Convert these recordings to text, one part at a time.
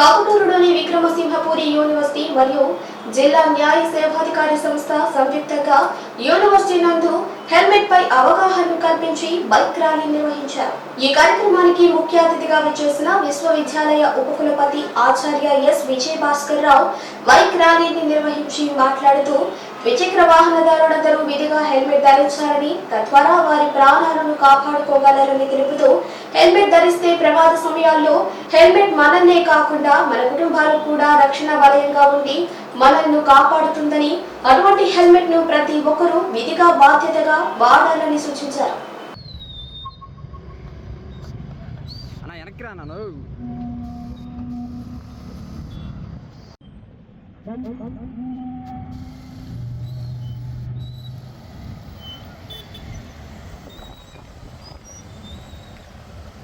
కాకుటూరులోని Vikrama Simhapuri university మరియు జిల్లా న్యాయ సేవాధికారి సంస్థ సంయుక్తంగా యూనివర్సిటీ నందు హెల్మెట్ పై అవగాహన కల్పించి బైక్ ర్యాలీ నిర్వహించారు. ఈ కార్యక్రమానికి ముఖ్య అతిథిగా విచ్చేసిన విశ్వవిద్యాలయ ఉపకులపతి ఆచార్య ఎస్. విజయ భాస్కర్ రావు బైక్ ర్యాలీని నిర్వహించి మాట్లాడుతూ ద్విచక్ర వాహనదారులందరూ విధిగా హెల్మెట్ ధరించాలని తద్వారా వారి ప్రాణాలను కాపాడుకోగలరని తెలుపుతూ హెల్మెట్ ధరిస్తే ప్రమాద సమయాల్లో హెల్మెట్ మనల్నే కాకుండా మన కుటుంబాలు కూడా రక్షణ వలయంగా ఉండి మనల్ని కాపాడుతుందని అటువంటి హెల్మెట్ను ప్రతి ఒక్కరూ విధిగా బాధ్యతగా వాడాలని సూచించారు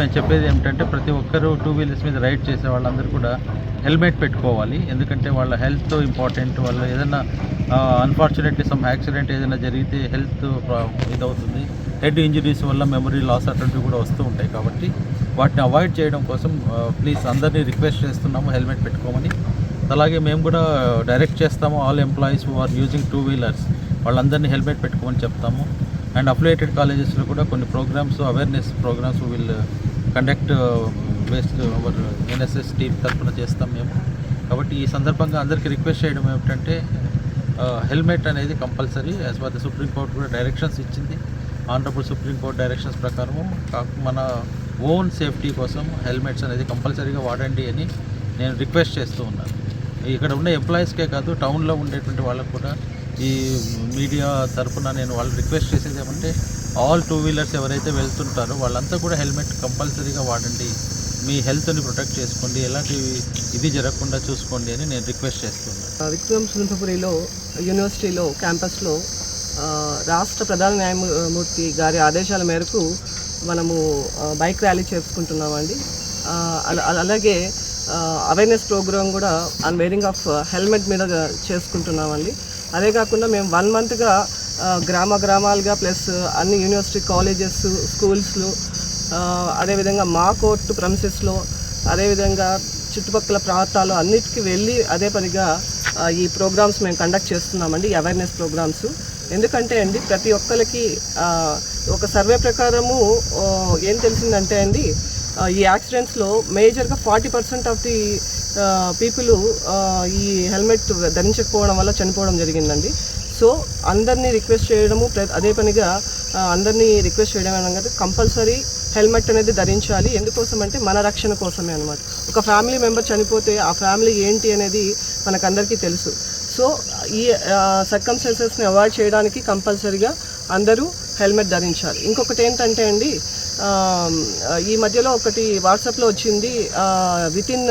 మేము చెప్పేది ఏమిటంటే ప్రతి ఒక్కరూ టూ వీలర్స్ మీద రైడ్ చేసే వాళ్ళందరూ కూడా హెల్మెట్ పెట్టుకోవాలి. ఎందుకంటే వాళ్ళ హెల్త్ ఇంపార్టెంట్. వాళ్ళ ఏదైనా అన్ఫార్చునేట్లీ సమ్ యాక్సిడెంట్ ఏదైనా జరిగితే హెల్త్ ఇదవుతుంది. హెడ్ ఇంజరీస్ వల్ల మెమరీ లాస్ అటువంటివి కూడా వస్తూ ఉంటాయి కాబట్టి వాటిని అవాయిడ్ చేయడం కోసం ప్లీజ్ అందరినీ రిక్వెస్ట్ చేస్తున్నాము హెల్మెట్ పెట్టుకోమని. అలాగే మేము కూడా డైరెక్ట్ చేస్తాము. All employees who are using two wheelers. వాళ్ళందరినీ హెల్మెట్ పెట్టుకోమని చెప్తాము. అండ్ అఫిలియేటెడ్ కాలేజెస్లో కూడా కొన్ని programmes awareness programmes will conduct based our NSS team తరఫున చేస్తాం మేము. కాబట్టి ఈ సందర్భంగా అందరికీ రిక్వెస్ట్ చేయడం ఏమిటంటే uh, హెల్మెట్ అనేది compulsory as per the supreme court కూడా డైరెక్షన్స్ ఇచ్చింది. ఆనరబుల్ సుప్రీం కోర్ట్ డైరెక్షన్స్ ప్రకారము మన ఓన్ సేఫ్టీ కోసం హెల్మెట్స్ అనేది కంపల్సరీగా వాడండి అని నేను రిక్వెస్ట్ చేస్తూ ఉన్నాను. ఇక్కడ ఉన్న ఎంప్లాయీస్కే కాదు టౌన్లో ఉండేటువంటి వాళ్ళకు కూడా ఈ మీడియా తరఫున నేను వాళ్ళు రిక్వెస్ట్ చేసేది ఏమంటే ఆల్ టూ వీలర్స్ ఎవరైతే వెళ్తుంటారో వాళ్ళంతా కూడా హెల్మెట్ కంపల్సరీగా వాడండి. మీ హెల్త్ని ప్రొటెక్ట్ చేసుకోండి. ఎలాంటి ఇది జరగకుండా చూసుకోండి అని నేను రిక్వెస్ట్ చేస్తున్నాను విక్రమ్ సుందరపురిలో యూనివర్సిటీలో క్యాంపస్లో రాష్ట్ర ప్రధాన న్యాయమూర్తి గారి ఆదేశాల మేరకు మనము బైక్ ర్యాలీ చేసుకుంటున్నామండి. అలాగే అవేర్నెస్ ప్రోగ్రామ్ కూడా అన్ వేరింగ్ ఆఫ్ హెల్మెట్ మీద చేసుకుంటున్నామండి. అదే కాకుండా మేము వన్ మంత్గా గ్రామ గ్రామాలుగా ప్లస్ అన్ని యూనివర్సిటీ కాలేజెస్ స్కూల్స్లో అదేవిధంగా మా కోర్టు ప్రమిసెస్లో అదేవిధంగా చుట్టుపక్కల ప్రాంతాలు అన్నిటికీ వెళ్ళి అదే పనిగా ఈ ప్రోగ్రామ్స్ మేము కండక్ట్ చేస్తున్నామండి అవేర్నెస్ ప్రోగ్రామ్స్ ఎందుకంటే అండి ప్రతి ఒక్కరికి ఒక సర్వే ప్రకారము ఏం తెలిసిందంటే అండి ఈ యాక్సిడెంట్స్లో మేజర్గా forty percent of the people ఈ హెల్మెట్ ధరించకపోవడం వల్ల చనిపోవడం జరిగిందండి. సో అందరినీ రిక్వెస్ట్ చేయడము అదే పనిగా అందరినీ రిక్వెస్ట్ చేయడం అనగా కంపల్సరీ హెల్మెట్ అనేది ధరించాలి. ఎందుకోసం అంటే మన రక్షణ కోసమే అనమాట ఒక ఫ్యామిలీ మెంబర్ చనిపోతే ఆ ఫ్యామిలీ ఏంటి అనేది మనకందరికీ తెలుసు. సో ఈ సర్కమ్స్టెన్సెస్ని అవాయిడ్ చేయడానికి కంపల్సరీగా అందరూ హెల్మెట్ ధరించాలి. ఇంకొకటి ఏంటంటే అండి ఈ మధ్యలో ఒకటి వాట్సాప్లో వచ్చింది. విత్ ఇన్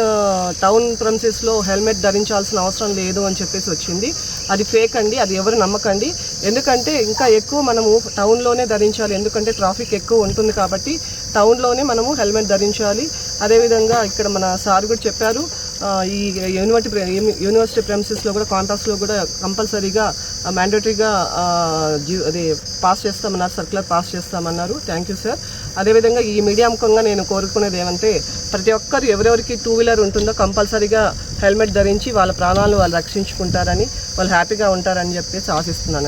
టౌన్ ప్రమిసెస్లో హెల్మెట్ ధరించాల్సిన అవసరం లేదు అని చెప్పేసి వచ్చింది. అది ఫేక్ అండి అది ఎవరు నమ్మకండి. ఎందుకంటే ఇంకా ఎక్కువ మనము టౌన్లోనే ధరించాలి. ఎందుకంటే ట్రాఫిక్ ఎక్కువ ఉంటుంది కాబట్టి టౌన్లోనే మనము హెల్మెట్ ధరించాలి. అదేవిధంగా ఇక్కడ మన సార్ కూడా చెప్పారు ఈ యూనివర్సిటీ ప్రె- యూనివర్సిటీ ప్రెమిసెస్లో కూడా కాంట్రాక్ట్స్లో కూడా కంపల్సరీగా మ్యాండేటరీగా అది పాస్ చేస్తామన్నారు సర్క్యులర్ పాస్ చేస్తామన్నారు. Thank you sir. అదేవిధంగా ఈ మీడియా ముఖంగా నేను కోరుకునేది ఏమంటే ప్రతి ఒక్కరు ఎవరెవరికి టూ వీలర్ ఉంటుందో కంపల్సరీగా హెల్మెట్ ధరించి వాళ్ళ ప్రాణాలు వాళ్ళు రక్షించుకుంటారని వాళ్ళు హ్యాపీగా ఉంటారని చెప్పేసి ఆశిస్తున్నాను